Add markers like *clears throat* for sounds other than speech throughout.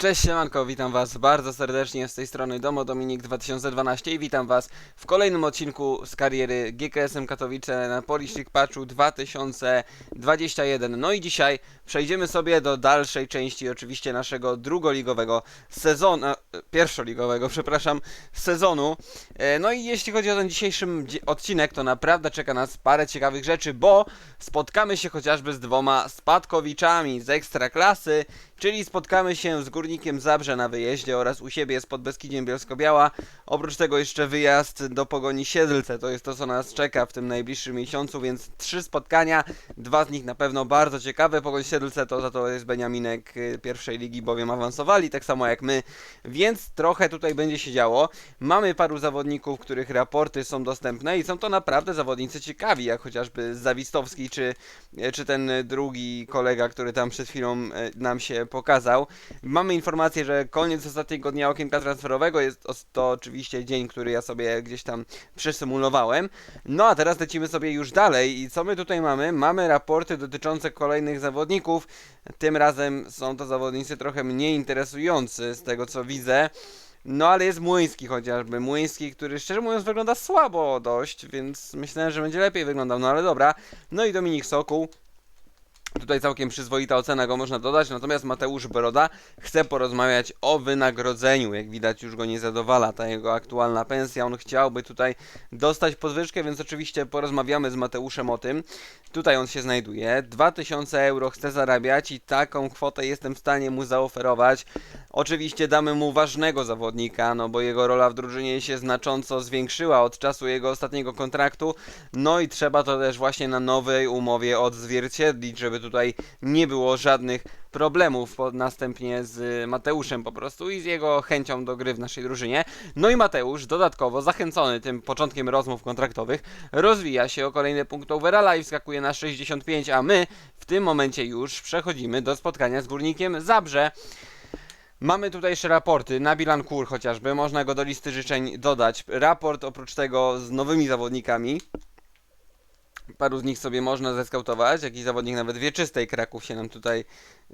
Cześć siemanko, witam was bardzo serdecznie z tej strony Domo Dominik 2012 i witam was w kolejnym odcinku z kariery GKSM Katowice na League Patchu 2021. No i dzisiaj przejdziemy sobie do dalszej części oczywiście naszego drugoligowego sezonu, e, pierwszoligowego, *laughs* przepraszam, sezonu. E, No i jeśli chodzi o ten dzisiejszy odcinek, to naprawdę czeka nas parę ciekawych rzeczy, bo spotkamy się chociażby z dwoma spadkowiczami z Ekstraklasy, czyli spotkamy się z Górnikiem Zabrze na wyjeździe oraz u siebie z Podbeskidziem Bielsko-Biała. Oprócz tego jeszcze wyjazd do Pogoni Siedlce, to jest to co nas czeka w tym najbliższym miesiącu, więc trzy spotkania, dwa z nich na pewno bardzo ciekawe. Pogoń Siedlce to za to jest Beniaminek y, pierwszej ligi, bowiem awansowali, tak samo jak my, więc trochę tutaj będzie się działo. Mamy paru zawodników, których raporty są dostępne i są to naprawdę zawodnicy ciekawi, jak chociażby Zawistowski, czy, czy ten drugi kolega, który tam przed chwilą e, nam się pokazał. Mamy informację, że koniec ostatniego dnia okienka transferowego jest to oczywiście dzień, który ja sobie gdzieś tam przesymulowałem. No a teraz lecimy sobie już dalej i co my tutaj mamy? Mamy raporty dotyczące kolejnych zawodników. Tym razem są to zawodnicy trochę mniej interesujący z tego co widzę. No ale jest Młyński chociażby. Młyński, który szczerze mówiąc wygląda słabo dość, więc myślałem, że będzie lepiej wyglądał, no ale dobra. No i Dominik Sokół. Tutaj całkiem przyzwoita ocena go można dodać, natomiast Mateusz Broda chce porozmawiać o wynagrodzeniu. Jak widać już go nie zadowala ta jego aktualna pensja. On chciałby tutaj dostać podwyżkę, więc oczywiście porozmawiamy z Mateuszem o tym. Tutaj on się znajduje. 2000 euro chce zarabiać i taką kwotę jestem w stanie mu zaoferować. Oczywiście damy mu ważnego zawodnika, no bo jego rola w drużynie się znacząco zwiększyła od czasu jego ostatniego kontraktu. No i trzeba to też właśnie na nowej umowie odzwierciedlić, żeby tutaj nie było żadnych problemów następnie z Mateuszem po prostu i z jego chęcią do gry w naszej drużynie. No i Mateusz dodatkowo zachęcony tym początkiem rozmów kontraktowych rozwija się o kolejny punkt overalla i wskakuje na 65, a my w tym momencie już przechodzimy do spotkania z Górnikiem Zabrze. Mamy tutaj jeszcze raporty, Nabilan Kur chociażby, można go do listy życzeń dodać. Raport oprócz tego z nowymi zawodnikami. Paru z nich sobie można zeskautować, jakiś zawodnik nawet wieczystej Kraków się nam tutaj,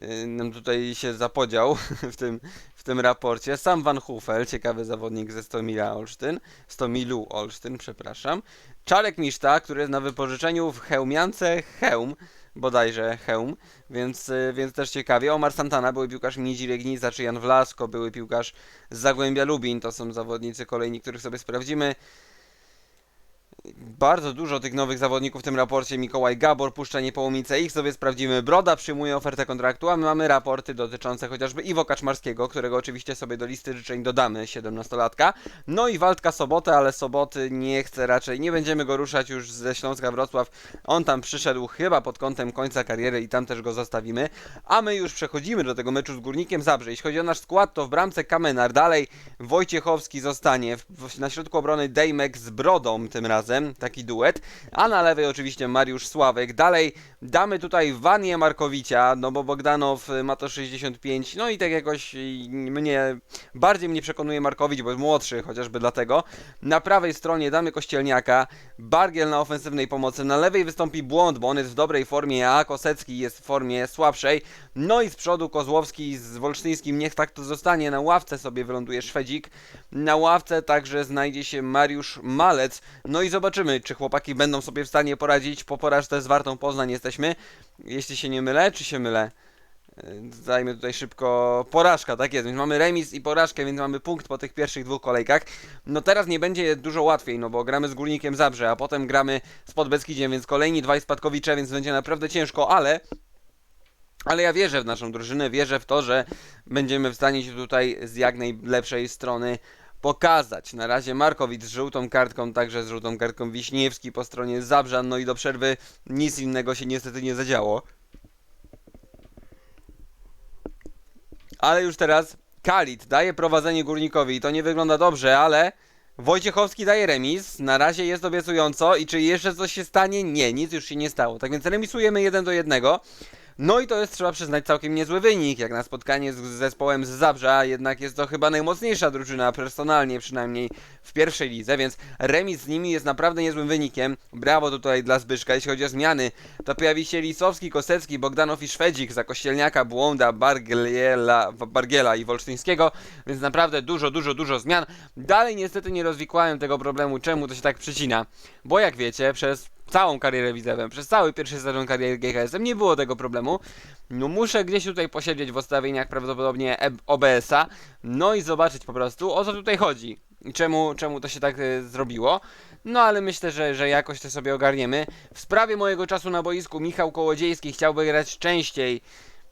yy, nam tutaj się zapodział *laughs* w tym, w tym raporcie. Sam Van Hufel, ciekawy zawodnik ze Stomila Olsztyn, Stomilu Olsztyn, przepraszam. Czarek Miszta, który jest na wypożyczeniu w Chełmiance Chełm, bodajże Chełm, więc, y, więc też ciekawie. Omar Santana, były piłkarz Miedzi Legnica, czy Jan Wlasko, były piłkarz z Zagłębia Lubin, to są zawodnicy kolejni, których sobie sprawdzimy. Bardzo dużo tych nowych zawodników w tym raporcie. Mikołaj Gabor, Puszczenie Połomice, ich sobie sprawdzimy. Broda przyjmuje ofertę kontraktu, a my mamy raporty dotyczące chociażby Iwo Kaczmarskiego, którego oczywiście sobie do listy życzeń dodamy, 17-latka. No i Waldka Sobotę, ale Soboty nie chce raczej, nie będziemy go ruszać już ze Śląska Wrocław. On tam przyszedł chyba pod kątem końca kariery i tam też go zostawimy. A my już przechodzimy do tego meczu z Górnikiem Zabrze. Jeśli chodzi o nasz skład, to w bramce Kamenar, dalej Wojciechowski zostanie, w, na środku obrony Dejmek z Brodą tym razem, taki duet, a na lewej oczywiście Mariusz Sławek. Dalej damy tutaj Wanię Markowicia, no bo Bogdanow y, ma to 65, no i tak jakoś y, mnie, bardziej mnie przekonuje Markowicz, bo jest młodszy, chociażby dlatego. Na prawej stronie damy Kościelniaka, Bargiel na ofensywnej pomocy, na lewej wystąpi Błąd, bo on jest w dobrej formie, a Kosecki jest w formie słabszej. No i z przodu Kozłowski z Wolsztyńskim, niech tak to zostanie, na ławce sobie wyląduje Szwedzik. Na ławce także znajdzie się Mariusz Malec. No i zobaczymy, czy chłopaki będą sobie w stanie poradzić. Po porażce z Wartą Poznań jesteśmy. Jeśli się nie mylę, czy się mylę? Yy, Dajmy tutaj szybko porażka, tak jest, więc mamy remis i porażkę, więc mamy punkt po tych pierwszych dwóch kolejkach. No teraz nie będzie dużo łatwiej, no bo gramy z Górnikiem Zabrze, a potem gramy z Podbeskidziem, więc kolejni dwaj spadkowicze, więc będzie naprawdę ciężko, ale ale ja wierzę w naszą drużynę, wierzę w to, że będziemy w stanie się tutaj z jak najlepszej strony pokazać. Na razie Markowicz z żółtą kartką, także z żółtą kartką Wiśniewski po stronie Zabrzan, no i do przerwy nic innego się niestety nie zadziało. Ale już teraz Kalit daje prowadzenie Górnikowi i to nie wygląda dobrze, ale Wojciechowski daje remis, na razie jest obiecująco i czy jeszcze coś się stanie? Nie, nic już się nie stało. Tak więc remisujemy 1 do 1. No i to jest, trzeba przyznać, całkiem niezły wynik, jak na spotkanie z zespołem z Zabrza, jednak jest to chyba najmocniejsza drużyna, personalnie przynajmniej w pierwszej lidze, więc remis z nimi jest naprawdę niezłym wynikiem. Brawo tutaj dla Zbyszka, jeśli chodzi o zmiany, to pojawi się Lisowski, Kosecki, Bogdanow i Szwedzik za Kościelniaka, Błąda, Bargiela, Bargiela i Wolsztyńskiego, więc naprawdę dużo, dużo, dużo zmian. Dalej niestety nie rozwikłałem tego problemu, czemu to się tak przycina, bo jak wiecie, przez całą karierę widzewem, przez cały pierwszy sezon kariery GKS-em nie było tego problemu. No muszę gdzieś tutaj posiedzieć w ustawieniach prawdopodobnie E- OBS-a, no i zobaczyć po prostu o co tutaj chodzi. I czemu, czemu to się tak e, zrobiło. No ale myślę, że, że jakoś to sobie ogarniemy. W sprawie mojego czasu na boisku Michał Kołodziejski chciałby grać częściej.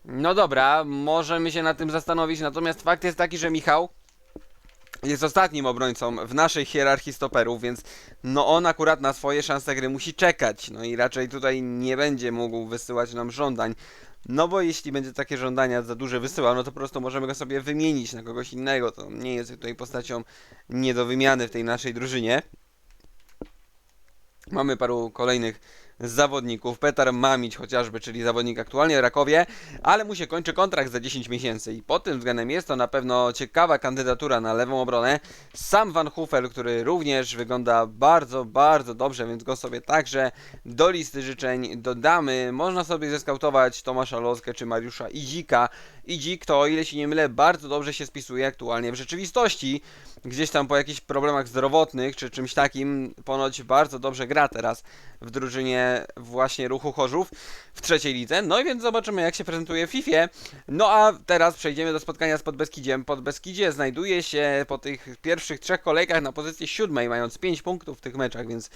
No dobra, możemy się nad tym zastanowić, natomiast fakt jest taki, że Michał jest ostatnim obrońcą w naszej hierarchii stoperów, więc no on akurat na swoje szanse gry musi czekać. No i raczej tutaj nie będzie mógł wysyłać nam żądań. No bo jeśli będzie takie żądania za duże wysyłał, no to po prostu możemy go sobie wymienić na kogoś innego. To nie jest tutaj postacią nie do wymiany w tej naszej drużynie. Mamy paru kolejnych zawodników. Petar Mamić chociażby, czyli zawodnik aktualnie w Rakowie, ale mu się kończy kontrakt za 10 miesięcy i pod tym względem jest to na pewno ciekawa kandydatura na lewą obronę. Sam Van Hufel, który również wygląda bardzo, bardzo dobrze, więc go sobie także do listy życzeń dodamy. Można sobie zeskautować Tomasza Loskę czy Mariusza Idzika. Idzik to, o ile się nie mylę, bardzo dobrze się spisuje aktualnie w rzeczywistości. Gdzieś tam po jakichś problemach zdrowotnych czy czymś takim ponoć bardzo dobrze gra teraz w drużynie właśnie ruchu Chorzów w trzeciej lidze. No i więc zobaczymy jak się prezentuje w FIFA. No a teraz przejdziemy do spotkania z Podbeskidziem. Podbeskidzie znajduje się po tych pierwszych trzech kolejkach na pozycji siódmej, mając 5 punktów w tych meczach, więc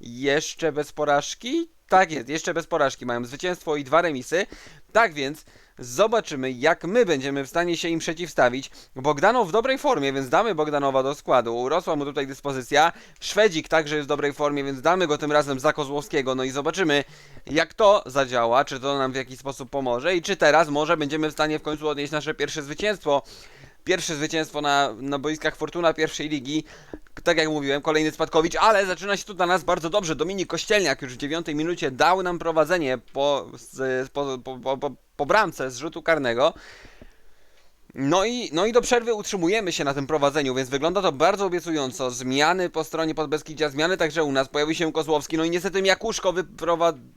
jeszcze bez porażki? Tak jest, jeszcze bez porażki. Mają zwycięstwo i dwa remisy. Tak więc zobaczymy, jak my będziemy w stanie się im przeciwstawić. Bogdanow w dobrej formie, więc damy Bogdanowa do składu. Urosła mu tutaj dyspozycja. Szwedzik także jest w dobrej formie, więc damy go tym razem za Kozłowskiego. No i zobaczymy, jak to zadziała, czy to nam w jakiś sposób pomoże i czy teraz może będziemy w stanie w końcu odnieść nasze pierwsze zwycięstwo. Pierwsze zwycięstwo na, na boiskach Fortuna pierwszej ligi. Tak jak mówiłem, kolejny spadkowicz, ale zaczyna się tu dla nas bardzo dobrze. Dominik Kościelniak już w dziewiątej minucie dał nam prowadzenie po, po, po, po, po, bramce z rzutu karnego. No i, no i do przerwy utrzymujemy się na tym prowadzeniu, więc wygląda to bardzo obiecująco. Zmiany po stronie Podbeskidzia, zmiany także u nas. Pojawił się Kozłowski, no i niestety Jakuszko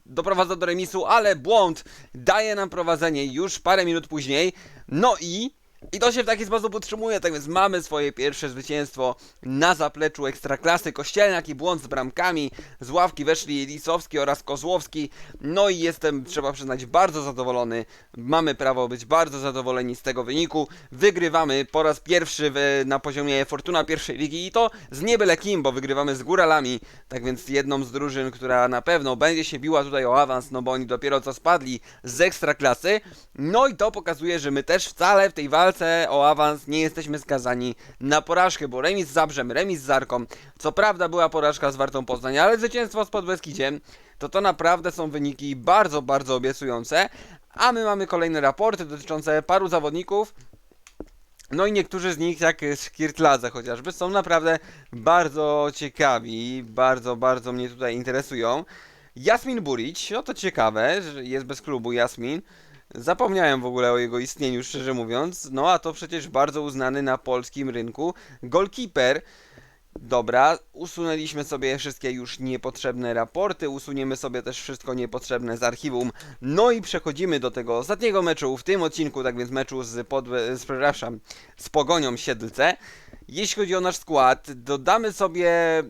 doprowadza do remisu, ale błąd daje nam prowadzenie już parę minut później. No i i to się w taki sposób utrzymuje, tak więc mamy swoje pierwsze zwycięstwo na zapleczu Ekstraklasy. Kościelniak i błąd z bramkami. Z ławki weszli Lisowski oraz Kozłowski. No i jestem, trzeba przyznać, bardzo zadowolony. Mamy prawo być bardzo zadowoleni z tego wyniku. Wygrywamy po raz pierwszy w, na poziomie Fortuna pierwszej ligi i to z niebyle kim, bo wygrywamy z Góralami. Tak więc jedną z drużyn, która na pewno będzie się biła tutaj o awans, no bo oni dopiero co spadli z Ekstraklasy. No i to pokazuje, że my też wcale w tej walce o awans nie jesteśmy skazani na porażkę, bo remis z Zabrzem, remis z Arką, co prawda była porażka z Wartą Poznań, ale zwycięstwo z Podbeskidziem, to to naprawdę są wyniki bardzo, bardzo obiecujące, a my mamy kolejne raporty dotyczące paru zawodników, no i niektórzy z nich, jak Skirtladze chociażby, są naprawdę bardzo ciekawi, bardzo, bardzo mnie tutaj interesują. Jasmin Burić, no to ciekawe, że jest bez klubu Jasmin. Zapomniałem w ogóle o jego istnieniu, szczerze mówiąc. No a to przecież bardzo uznany na polskim rynku goalkeeper. Dobra, usunęliśmy sobie wszystkie już niepotrzebne raporty, usuniemy sobie też wszystko niepotrzebne z archiwum. No i przechodzimy do tego ostatniego meczu w tym odcinku, tak więc meczu z, pod, z, przepraszam, z Pogonią Siedlce. Jeśli chodzi o nasz skład, dodamy sobie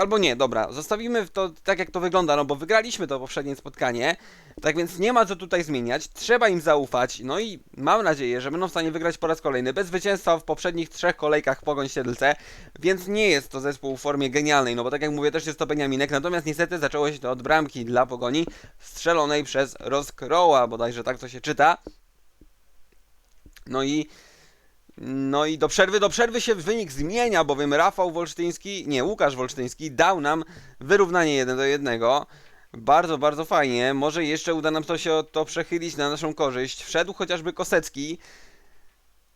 albo nie, dobra, zostawimy to tak jak to wygląda, no bo wygraliśmy to poprzednie spotkanie, tak więc nie ma co tutaj zmieniać, trzeba im zaufać, no i mam nadzieję, że będą w stanie wygrać po raz kolejny, bez zwycięstwa w poprzednich trzech kolejkach Pogoń Siedlce, więc nie jest to zespół w formie genialnej, no bo tak jak mówię, też jest to Beniaminek, natomiast niestety zaczęło się to od bramki dla Pogoni, strzelonej przez Roskroła, bodajże tak to się czyta. No i no i do przerwy, do przerwy się wynik zmienia, bowiem Rafał Wolsztyński, nie, Łukasz Wolsztyński dał nam wyrównanie 1 do 1. Bardzo, bardzo fajnie. Może jeszcze uda nam to się to przechylić na naszą korzyść. Wszedł chociażby Kosecki.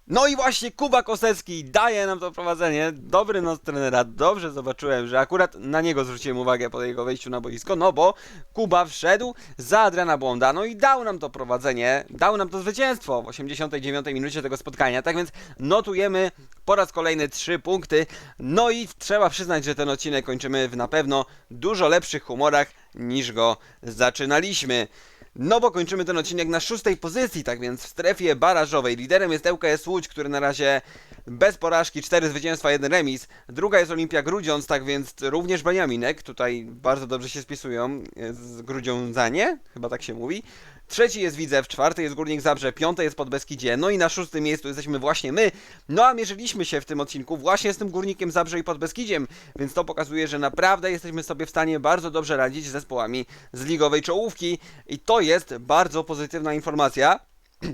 No i właśnie Kuba Kosecki daje nam to prowadzenie. Dobry nos trenera. Dobrze zobaczyłem, że akurat na niego zwróciłem uwagę po jego wejściu na boisko, no bo Kuba wszedł za Adriana Błąda, no i dał nam to prowadzenie, dał nam to zwycięstwo w 89 minucie tego spotkania. Tak więc notujemy po raz kolejny 3 punkty. No i trzeba przyznać, że ten odcinek kończymy w na pewno dużo lepszych humorach niż go zaczynaliśmy. No bo kończymy ten odcinek na szóstej pozycji, tak więc w strefie barażowej liderem jest ŁKS Łódź, który na razie bez porażki, 4 zwycięstwa, 1 remis. Druga jest Olimpia Grudziądz, tak więc również Beniaminek, tutaj bardzo dobrze się spisują z Grudziądzanie, chyba tak się mówi. Trzeci jest Widzew, czwarty jest Górnik Zabrze, piąte jest Podbeskidzie, no i na szóstym miejscu jesteśmy właśnie my. No a mierzyliśmy się w tym odcinku właśnie z tym Górnikiem Zabrze i Podbeskidziem, więc to pokazuje, że naprawdę jesteśmy sobie w stanie bardzo dobrze radzić z zespołami z ligowej czołówki i to jest bardzo pozytywna informacja. *clears throat*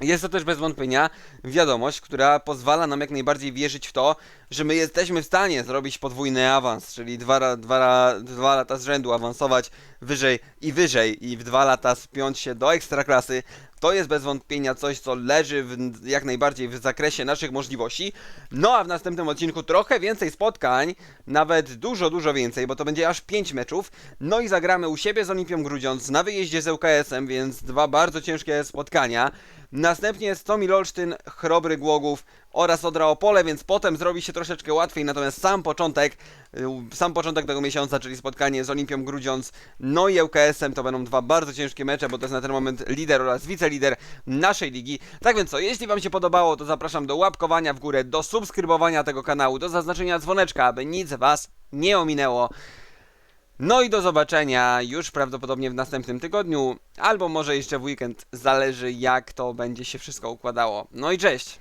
Jest to też bez wątpienia wiadomość, która pozwala nam jak najbardziej wierzyć w to, że my jesteśmy w stanie zrobić podwójny awans, czyli dwa, dwa, dwa lata z rzędu awansować wyżej i wyżej i w dwa lata spiąć się do ekstraklasy. To jest bez wątpienia coś, co leży w, jak najbardziej w zakresie naszych możliwości. No a w następnym odcinku trochę więcej spotkań, nawet dużo, dużo więcej, bo to będzie aż 5 meczów. No i zagramy u siebie z Olimpią Grudziądz na wyjeździe z ŁKS-em, więc dwa bardzo ciężkie spotkania. Następnie jest Tomil Olsztyn, Chrobry Głogów oraz Odra Opole, więc potem zrobi się troszeczkę łatwiej, natomiast sam początek, y, sam początek tego miesiąca, czyli spotkanie z Olimpią Grudziądz, no i ŁKS-em, to będą dwa bardzo ciężkie mecze, bo to jest na ten moment lider oraz wicelider naszej ligi. Tak więc co, jeśli Wam się podobało, to zapraszam do łapkowania w górę, do subskrybowania tego kanału, do zaznaczenia dzwoneczka, aby nic Was nie ominęło. No i do zobaczenia już prawdopodobnie w następnym tygodniu, albo może jeszcze w weekend, zależy jak to będzie się wszystko układało. No i cześć!